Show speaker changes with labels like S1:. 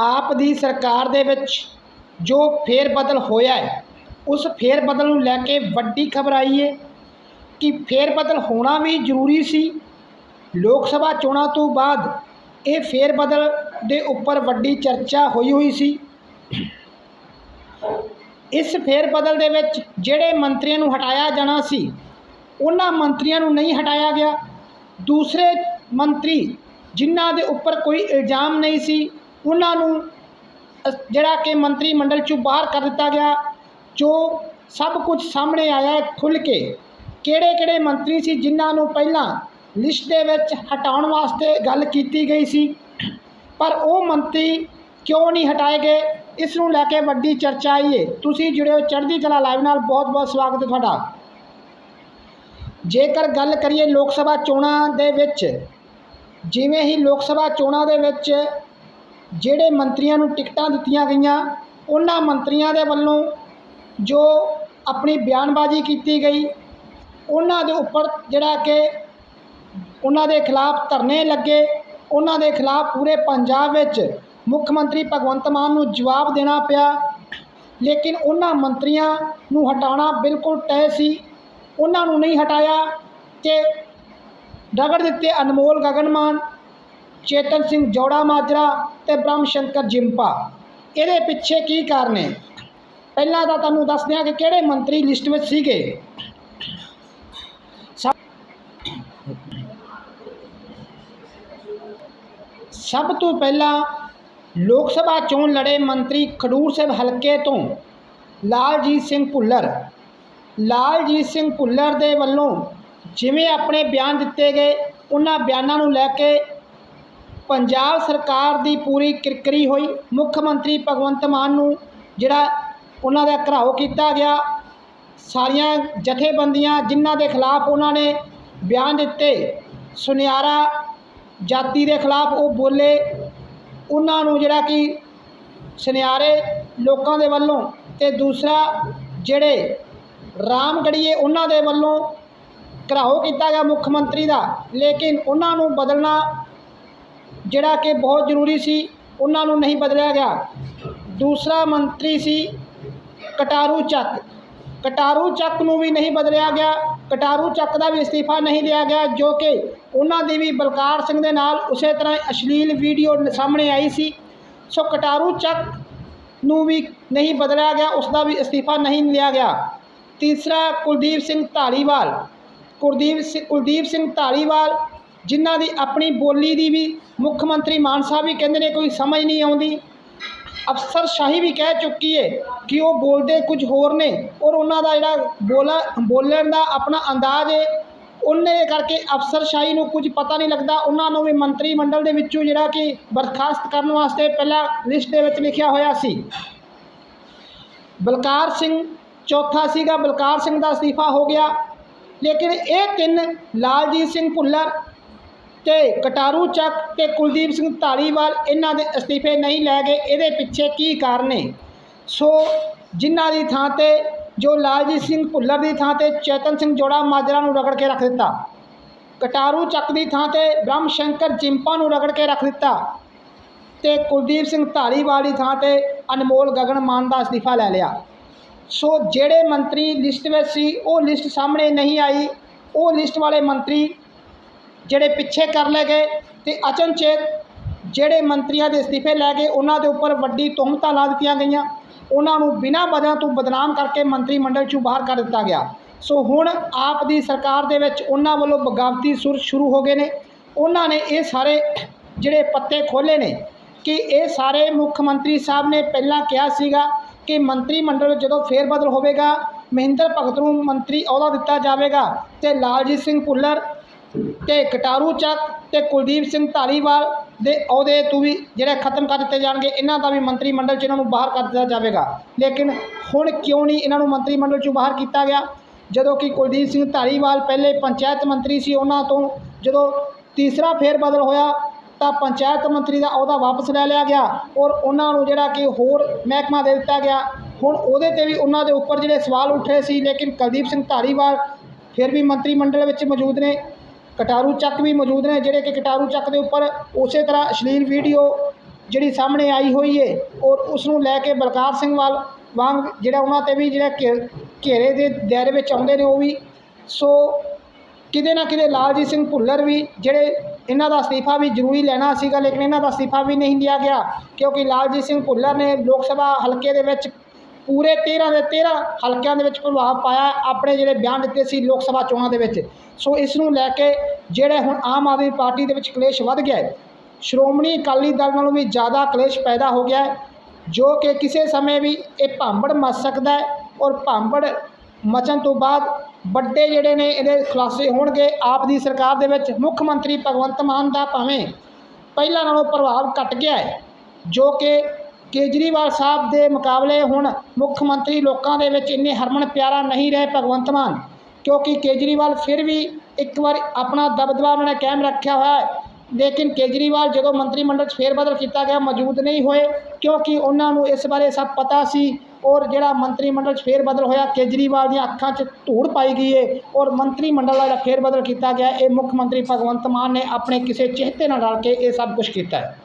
S1: ਆਪ ਦੀ ਸਰਕਾਰ ਦੇ ਵਿੱਚ ਜੋ ਫੇਰ ਬਦਲ ਹੋਇਆ ਹੈ, ਉਸ ਫੇਰ ਬਦਲ ਨੂੰ ਲੈ ਕੇ ਵੱਡੀ ਖਬਰ ਆਈ ਹੈ ਕਿ ਫੇਰ ਬਦਲ ਹੋਣਾ ਵੀ ਜ਼ਰੂਰੀ ਸੀ। ਲੋਕ ਸਭਾ ਚੋਣਾਂ ਤੋਂ ਬਾਅਦ ਇਹ ਫੇਰ ਬਦਲ ਦੇ ਉੱਪਰ ਵੱਡੀ ਚਰਚਾ ਹੋਈ ਹੋਈ ਸੀ। ਇਸ ਫੇਰ ਬਦਲ ਦੇ ਵਿੱਚ ਜਿਹੜੇ ਮੰਤਰੀਆਂ ਨੂੰ ਹਟਾਇਆ ਜਾਣਾ ਸੀ, ਉਹਨਾਂ ਮੰਤਰੀਆਂ ਨੂੰ ਨਹੀਂ ਹਟਾਇਆ ਗਿਆ। ਦੂਸਰੇ ਮੰਤਰੀ ਜਿਨ੍ਹਾਂ ਦੇ ਉੱਪਰ ਕੋਈ ਇਲਜ਼ਾਮ ਨਹੀਂ ਸੀ ਉਹਨਾਂ ਨੂੰ ਜਿਹੜਾ ਕਿ ਮੰਤਰੀ ਮੰਡਲ ਚੋਂ ਬਾਹਰ ਕਰ ਦਿੱਤਾ ਗਿਆ, ਜੋ ਸਭ ਕੁਝ ਸਾਹਮਣੇ ਆਇਆ ਹੈ ਖੁੱਲ੍ਹ ਕੇ ਕਿਹੜੇ ਕਿਹੜੇ ਮੰਤਰੀ ਸੀ ਜਿਨ੍ਹਾਂ ਨੂੰ ਪਹਿਲਾਂ ਲਿਸਟ ਦੇ ਵਿੱਚ ਹਟਾਉਣ ਵਾਸਤੇ ਗੱਲ ਕੀਤੀ ਗਈ ਸੀ, ਪਰ ਉਹ ਮੰਤਰੀ ਕਿਉਂ ਨਹੀਂ ਹਟਾਏ ਗਏ? ਇਸ ਨੂੰ ਲੈ ਕੇ ਵੱਡੀ ਚਰਚਾ ਆਈ ਹੈ ਤੁਸੀਂ ਜੁੜੇ ਹੋ ਚੜ੍ਹਦੀ ਕਲਾ ਲਾਈਵ ਨਾਲ, ਬਹੁਤ ਬਹੁਤ ਸਵਾਗਤ ਹੈ ਤੁਹਾਡਾ। ਜੇਕਰ ਗੱਲ ਕਰੀਏ ਲੋਕ ਸਭਾ ਚੋਣਾਂ ਦੇ ਵਿੱਚ, ਜਿਵੇਂ ਹੀ ਲੋਕ ਸਭਾ ਚੋਣਾਂ ਦੇ ਵਿੱਚ ਜਿਹੜੇ ਮੰਤਰੀਆਂ ਨੂੰ ਟਿਕਟਾਂ ਦਿੱਤੀਆਂ ਗਈਆਂ, ਉਹਨਾਂ ਮੰਤਰੀਆਂ ਦੇ ਵੱਲੋਂ ਜੋ ਆਪਣੀ ਬਿਆਨਬਾਜ਼ੀ ਕੀਤੀ ਗਈ, ਉਹਨਾਂ ਦੇ ਉੱਪਰ ਜਿਹੜਾ ਕਿ ਉਹਨਾਂ ਦੇ ਖਿਲਾਫ ਧਰਨੇ ਲੱਗੇ, ਉਹਨਾਂ ਦੇ ਖਿਲਾਫ ਪੂਰੇ ਪੰਜਾਬ ਵਿੱਚ ਮੁੱਖ ਮੰਤਰੀ ਭਗਵੰਤ ਮਾਨ ਨੂੰ ਜਵਾਬ ਦੇਣਾ ਪਿਆ। ਲੇਕਿਨ ਉਹਨਾਂ ਮੰਤਰੀਆਂ ਨੂੰ ਹਟਾਉਣਾ ਬਿਲਕੁਲ ਤੈਅ ਸੀ। ਉਹਨਾਂ ਨੂੰ ਨਹੀਂ ਹਟਾਇਆ ਤੇ ਰਗੜ ਦਿੱਤੇ ਅਨਮੋਲ ਗਗਨਮਾਨ ਚੇਤਨ ਸਿੰਘ ਜੋੜਾ ਮਾਜਰਾ ਤੇ ਬ੍ਰਹਮ ਸ਼ੰਕਰ ਜਿੰਪਾ। ਇਹਦੇ ਪਿੱਛੇ ਕੀ ਕਾਰਨ ਹੈ? ਪਹਿਲਾਂ ਤਾਂ ਤੁਹਾਨੂੰ ਦੱਸ ਦਿਆਂ ਕਿ ਕਿਹੜੇ ਮੰਤਰੀ ਲਿਸਟ ਵਿੱਚ ਸੀਗੇ? ਸਭ ਤੋਂ ਪਹਿਲਾਂ ਲੋਕ ਸਭਾ ਚੋਣ ਲੜੇ ਮੰਤਰੀ ਖਡੂਰ ਸਾਹਿਬ ਹਲਕੇ ਤੋਂ ਲਾਲਜੀਤ ਸਿੰਘ ਭੁੱਲਰ। ਲਾਲਜੀਤ ਸਿੰਘ ਭੁੱਲਰ ਦੇ ਵੱਲੋਂ ਜਿਵੇਂ ਆਪਣੇ ਬਿਆਨ ਦਿੱਤੇ ਗਏ, ਉਹਨਾਂ ਬਿਆਨਾਂ ਨੂੰ ਲੈ ਕੇ ਪੰਜਾਬ ਸਰਕਾਰ ਦੀ ਪੂਰੀ ਕਿਰਕਰੀ ਹੋਈ। ਮੁੱਖ ਮੰਤਰੀ ਭਗਵੰਤ ਮਾਨ ਨੂੰ ਜਿਹੜਾ ਉਹਨਾਂ ਦਾ ਘਰਾਓ ਕੀਤਾ ਗਿਆ, ਸਾਰੀਆਂ ਜਥੇਬੰਦੀਆਂ ਜਿਨ੍ਹਾਂ ਦੇ ਖਿਲਾਫ ਉਹਨਾਂ ਨੇ ਬਿਆਨ ਦਿੱਤੇ, ਸੁਨਿਆਰਾ ਜਾਤੀ ਦੇ ਖਿਲਾਫ ਉਹ ਬੋਲੇ, ਉਹਨਾਂ ਨੂੰ ਜਿਹੜਾ ਕਿ ਸੁਨਿਆਰੇ ਲੋਕਾਂ ਦੇ ਵੱਲੋਂ ਤੇ ਦੂਸਰਾ ਜਿਹੜੇ ਰਾਮਗੜੀਏ ਉਹਨਾਂ ਦੇ ਵੱਲੋਂ ਘਰਾਓ ਕੀਤਾ ਗਿਆ ਮੁੱਖ ਮੰਤਰੀ ਦਾ। ਲੇਕਿਨ ਉਹਨਾਂ ਨੂੰ ਬਦਲਣਾ ਜਿਹੜਾ ਕਿ ਬਹੁਤ ਜ਼ਰੂਰੀ ਸੀ, ਉਹਨਾਂ ਨੂੰ ਨਹੀਂ ਬਦਲਿਆ ਗਿਆ। ਦੂਸਰਾ ਮੰਤਰੀ ਸੀ ਕਟਾਰੂ ਚੱਕ। ਕਟਾਰੂ ਚੱਕ ਨੂੰ ਵੀ ਨਹੀਂ ਬਦਲਿਆ ਗਿਆ। ਕਟਾਰੂ ਚੱਕ ਦਾ ਵੀ ਅਸਤੀਫਾ ਨਹੀਂ ਲਿਆ ਗਿਆ, ਜੋ ਕਿ ਉਹਨਾਂ ਦੀ ਵੀ ਬਲਕਾਰ ਸਿੰਘ ਦੇ ਨਾਲ ਉਸੇ ਤਰ੍ਹਾਂ ਅਸ਼ਲੀਲ ਵੀਡੀਓ ਸਾਹਮਣੇ ਆਈ ਸੀ। ਸੋ ਕਟਾਰੂ ਚੱਕ ਨੂੰ ਵੀ ਨਹੀਂ ਬਦਲਿਆ ਗਿਆ, ਉਸ ਦਾ ਵੀ ਅਸਤੀਫਾ ਨਹੀਂ ਲਿਆ ਗਿਆ। ਤੀਸਰਾ ਕੁਲਦੀਪ ਸਿੰਘ ਢਾਲੀਵਾਲ ਕੁਲਦੀਪ ਸਿੰਘ ਕੁਲਦੀਪ ਸਿੰਘ ਢਾਲੀਵਾਲ ਜਿਨ੍ਹਾਂ ਦੀ ਆਪਣੀ ਬੋਲੀ ਦੀ ਵੀ ਮੁੱਖ ਮੰਤਰੀ ਮਾਨ ਸਾਹਿਬ ਵੀ ਕਹਿੰਦੇ ਨੇ ਕੋਈ ਸਮਝ ਨਹੀਂ ਆਉਂਦੀ। ਅਫਸਰ ਸ਼ਾਹੀ ਵੀ ਕਹਿ ਚੁੱਕੀ ਹੈ ਕਿ ਉਹ ਬੋਲਦੇ ਕੁਝ ਹੋਰ ਨੇ ਔਰ ਉਹਨਾਂ ਦਾ ਜਿਹੜਾ ਬੋਲਾ, ਬੋਲਣ ਦਾ ਆਪਣਾ ਅੰਦਾਜ਼ ਹੈ ਉਹਨੇ ਕਰਕੇ ਅਫਸਰ ਸ਼ਾਹੀ ਨੂੰ ਕੁਝ ਪਤਾ ਨਹੀਂ ਲੱਗਦਾ। ਉਹਨਾਂ ਨੂੰ ਵੀ ਮੰਤਰੀ ਮੰਡਲ ਦੇ ਵਿੱਚੋਂ ਜਿਹੜਾ ਕਿ ਬਰਖਾਸਤ ਕਰਨ ਵਾਸਤੇ ਪਹਿਲਾਂ ਲਿਸਟ ਦੇ ਵਿੱਚ ਲਿਖਿਆ ਹੋਇਆ ਸੀ। ਬਲਕਾਰ ਸਿੰਘ ਚੌਥਾ ਸੀਗਾ। ਬਲਕਾਰ ਸਿੰਘ ਦਾ ਅਸਤੀਫਾ ਹੋ ਗਿਆ। ਲੇਕਿਨ ਇਹ ਤਿੰਨ ਲਾਲਜੀਤ ਸਿੰਘ ਭੁੱਲਰ ਤੇ ਕਟਾਰੂ ਚੱਕ ਤੇ ਕੁਲਦੀਪ ਸਿੰਘ ਢਾਲੀਵਾਲ ਇਹਨਾਂ ਦੇ ਅਸਤੀਫੇ ਨਹੀਂ ਲੈ ਗਏ। ਇਹਦੇ ਪਿੱਛੇ ਕੀ ਕਾਰਨ ਨੇ? ਸੋ ਜਿਨ੍ਹਾਂ ਦੀ ਥਾਂ ਤੇ, ਜੋ ਲਾਲਜੀਤ ਸਿੰਘ ਭੁੱਲਰ ਦੀ ਥਾਂ ਤੇ ਚੇਤਨ ਸਿੰਘ ਜੋੜਾ ਮਾਜਰਾ ਨੂੰ ਰਗੜ ਕੇ ਰੱਖ ਦਿੱਤਾ। ਕਟਾਰੂ ਚੱਕ ਦੀ ਥਾਂ ਤੇ ਬ੍ਰਹਮ ਸ਼ੰਕਰ ਜਿੰਪਾ ਨੂੰ ਰਗੜ ਕੇ ਰੱਖ ਦਿੱਤਾ। ਤੇ ਕੁਲਦੀਪ ਸਿੰਘ ਢਾਲੀਵਾਲ ਦੀ ਥਾਂ ਤੇ ਅਨਮੋਲ ਗਗਨ ਮਾਨ ਦਾ ਅਸਤੀਫਾ ਲੈ ਲਿਆ। ਸੋ ਜਿਹੜੇ ਮੰਤਰੀ ਲਿਸਟ ਵਿੱਚ ਸੀ, ਉਹ ਲਿਸਟ ਸਾਹਮਣੇ ਨਹੀਂ ਆਈ। ਉਹ ਲਿਸਟ ਵਾਲੇ ਮੰਤਰੀ ਜਿਹੜੇ ਪਿੱਛੇ ਕਰ ਲਏ ਗਏ ਤੇ ਅਚਨਚੇਤ ਜਿਹੜੇ ਮੰਤਰੀਆਂ ਦੇ ਅਸਤੀਫੇ ਲੈ ਗਏ, ਉਹਨਾਂ ਦੇ ਉੱਪਰ ਵੱਡੀ ਤੁਹਮਤਾਂ ਲਾ ਦਿੱਤੀਆਂ ਗਈਆਂ। ਉਹਨਾਂ ਨੂੰ ਬਿਨਾਂ ਵਜ੍ਹਾ ਤੋਂ ਬਦਨਾਮ ਕਰਕੇ ਮੰਤਰੀ ਮੰਡਲ ਚੋਂ ਬਾਹਰ ਕਰ ਦਿੱਤਾ ਗਿਆ। ਸੋ ਹੁਣ ਆਪ ਦੀ ਸਰਕਾਰ ਦੇ ਵਿੱਚ ਉਹਨਾਂ ਵੱਲੋਂ ਬਗਾਵਤੀ ਸੁਰ ਸ਼ੁਰੂ ਹੋ ਗਏ ਨੇ। ਉਹਨਾਂ ਨੇ ਇਹ ਸਾਰੇ ਜਿਹੜੇ ਪੱਤੇ ਖੋਲੇ ਨੇ ਕਿ ਇਹ ਸਾਰੇ ਮੁੱਖ ਮੰਤਰੀ ਸਾਹਿਬ ਨੇ ਪਹਿਲਾਂ ਕਿਹਾ ਸੀਗਾ ਕਿ ਮੰਤਰੀ ਮੰਡਲ ਜਦੋਂ ਫੇਰ ਬਦਲ ਹੋਵੇਗਾ, ਮਹਿੰਦਰ ਭਗਤ ਨੂੰ ਮੰਤਰੀ ਅਹੁਦਾ ਦਿੱਤਾ ਜਾਵੇਗਾ ਤੇ ਲਾਲਜੀਤ ਸਿੰਘ ਭੁੱਲਰ ਤੇ ਕਟਾਰੂ ਚੱਕ ਤੇ ਕੁਲਦੀਪ ਸਿੰਘ ਢਾਲੀਵਾਲ ਦੇ ਅਹੁਦੇ ਤੋਂ ਵੀ ਜਿਹੜੇ ਖਤਮ ਕਰ ਦਿੱਤੇ ਜਾਣਗੇ, ਇਹਨਾਂ ਦਾ ਵੀ ਮੰਤਰੀ ਮੰਡਲ 'ਚ ਇਹਨਾਂ ਨੂੰ ਬਾਹਰ ਕਰ ਦਿੱਤਾ ਜਾਵੇਗਾ। ਲੇਕਿਨ ਹੁਣ ਕਿਉਂ ਨਹੀਂ ਇਹਨਾਂ ਨੂੰ ਮੰਤਰੀ ਮੰਡਲ 'ਚੋਂ ਬਾਹਰ ਕੀਤਾ ਗਿਆ? ਜਦੋਂ ਕਿ ਕੁਲਦੀਪ ਸਿੰਘ ਢਾਲੀਵਾਲ ਪਹਿਲੇ ਪੰਚਾਇਤ ਮੰਤਰੀ ਸੀ, ਉਹਨਾਂ ਤੋਂ ਜਦੋਂ ਤੀਸਰਾ ਫੇਰ ਬਦਲ ਹੋਇਆ, ਤਾਂ ਪੰਚਾਇਤ ਮੰਤਰੀ ਦਾ ਅਹੁਦਾ ਵਾਪਸ ਲੈ ਲਿਆ ਗਿਆ ਔਰ ਉਹਨਾਂ ਨੂੰ ਜਿਹੜਾ ਕਿ ਹੋਰ ਮਹਿਕਮਾ ਦੇ ਦਿੱਤਾ ਗਿਆ। ਹੁਣ ਉਹਦੇ ਤੇ ਵੀ ਉਹਨਾਂ ਦੇ ਉੱਪਰ ਜਿਹੜੇ ਸਵਾਲ ਉੱਠ ਰਹੇ ਸੀ, ਲੇਕਿਨ ਕੁਲਦੀਪ ਸਿੰਘ ਢਾਲੀਵਾਲ ਫਿਰ ਵੀ ਮੰਤਰੀ ਮੰਡਲ ਵਿੱਚ ਮੌਜੂਦ ਨੇ। ਕਟਾਰੂ ਚੱਕ ਵੀ ਮੌਜੂਦ ਨੇ, ਜਿਹੜੇ ਕਿ ਕਟਾਰੂ ਚੱਕ ਦੇ ਉੱਪਰ ਉਸੇ ਤਰ੍ਹਾਂ ਅਸ਼ਲੀਲ ਵੀਡੀਓ ਜਿਹੜੀ ਸਾਹਮਣੇ ਆਈ ਹੋਈ ਏ ਔਰ ਉਸ ਨੂੰ ਲੈ ਕੇ ਬਲਕਾਰ ਸਿੰਘ ਵਾਲ ਵਾਂਗ ਜਿਹੜਾ ਉਹਨਾਂ ਤੇ ਵੀ ਜਿਹੜਾ ਘੇ- ਘੇਰੇ ਦੇ ਦਾਇਰੇ ਵਿੱਚ ਆਉਂਦੇ ਨੇ ਉਹ ਵੀ। ਸੋ ਕਿਤੇ ਨਾ ਕਿਤੇ ਲਾਲਜੀਤ ਸਿੰਘ ਭੁੱਲਰ ਵੀ ਜਿਹੜੇ ਇਹਨਾਂ ਦਾ ਅਸਤੀਫਾ ਵੀ ਜ਼ਰੂਰੀ ਲੈਣਾ ਸੀਗਾ, ਲੇਕਿਨ ਇਹਨਾਂ ਦਾ ਅਸਤੀਫਾ ਵੀ ਨਹੀਂ ਲਿਆ ਗਿਆ ਕਿਉਂਕਿ ਲਾਲਜੀਤ ਸਿੰਘ ਭੁੱਲਰ ਨੇ ਲੋਕ ਸਭਾ ਹਲਕੇ ਦੇ ਵਿੱਚ ਪੂਰੇ 13 ਦੇ 13 ਹਲਕਿਆਂ ਦੇ ਵਿੱਚ ਪ੍ਰਭਾਵ ਪਾਇਆ ਆਪਣੇ ਜਿਹੜੇ ਬਿਆਨ ਦਿੱਤੇ ਸੀ ਲੋਕ ਸਭਾ ਚੋਣਾਂ ਦੇ ਵਿੱਚ। ਸੋ ਇਸ ਨੂੰ ਲੈ ਕੇ ਜਿਹੜੇ ਹੁਣ ਆਮ ਆਦਮੀ ਪਾਰਟੀ ਦੇ ਵਿੱਚ ਕਲੇਸ਼ ਵੱਧ ਗਿਆ ਹੈ, ਸ਼੍ਰੋਮਣੀ ਅਕਾਲੀ ਦਲ ਨਾਲੋਂ ਵੀ ਜ਼ਿਆਦਾ ਕਲੇਸ਼ ਪੈਦਾ ਹੋ ਗਿਆ ਹੈ, ਜੋ ਕਿ ਕਿਸੇ ਸਮੇਂ ਵੀ ਇਹ ਭਾਂਬੜ ਮਚ ਸਕਦਾ ਹੈ ਔਰ ਭਾਂਬੜ ਮਚਣ ਤੋਂ ਬਾਅਦ ਵੱਡੇ ਜਿਹੜੇ ਨੇ ਇਹਦੇ ਖੁਲਾਸੇ ਹੋਣਗੇ ਆਪ ਦੀ ਸਰਕਾਰ ਦੇ ਵਿੱਚ, ਮੁੱਖ ਮੰਤਰੀ ਭਗਵੰਤ ਮਾਨ ਦਾ ਭਾਵੇਂ ਪਹਿਲਾਂ ਨਾਲੋਂ ਪ੍ਰਭਾਵ ਘਟ ਗਿਆ ਹੈ, ਜੋ ਕਿ ਕੇਜਰੀਵਾਲ ਸਾਹਿਬ ਦੇ ਮੁਕਾਬਲੇ ਹੁਣ ਮੁੱਖ ਮੰਤਰੀ ਲੋਕਾਂ ਦੇ ਵਿੱਚ ਇੰਨੇ ਹਰਮਨ ਪਿਆਰਾ ਨਹੀਂ ਰਹੇ ਭਗਵੰਤ ਮਾਨ, ਕਿਉਂਕਿ ਕੇਜਰੀਵਾਲ ਫਿਰ ਵੀ ਇੱਕ ਵਾਰ ਆਪਣਾ ਦਬਦਬਾ ਉਹਨਾਂ ਨੇ ਕਾਇਮ ਰੱਖਿਆ ਹੋਇਆ ਹੈ। ਲੇਕਿਨ ਕੇਜਰੀਵਾਲ ਜਦੋਂ ਮੰਤਰੀ ਮੰਡਲ 'ਚ ਫੇਰਬਦਲ ਕੀਤਾ ਗਿਆ, ਮੌਜੂਦ ਨਹੀਂ ਹੋਏ, ਕਿਉਂਕਿ ਉਹਨਾਂ ਨੂੰ ਇਸ ਬਾਰੇ ਸਭ ਪਤਾ ਸੀ ਔਰ ਜਿਹੜਾ ਮੰਤਰੀ ਮੰਡਲ 'ਚ ਫੇਰਬਦਲ ਹੋਇਆ, ਕੇਜਰੀਵਾਲ ਦੀਆਂ ਅੱਖਾਂ 'ਚ ਧੂੜ ਪਾਈ ਗਈ ਏ ਔਰ ਮੰਤਰੀ ਮੰਡਲ ਦਾ ਜਿਹੜਾ ਫੇਰਬਦਲ ਕੀਤਾ ਗਿਆ, ਇਹ ਮੁੱਖ ਮੰਤਰੀ ਭਗਵੰਤ ਮਾਨ ਨੇ ਆਪਣੇ ਕਿਸੇ ਚਿਹਤੇ ਨਾਲ ਰਲ ਕੇ ਇਹ ਸਭ ਕੁਝ ਕੀਤਾ ਹੈ।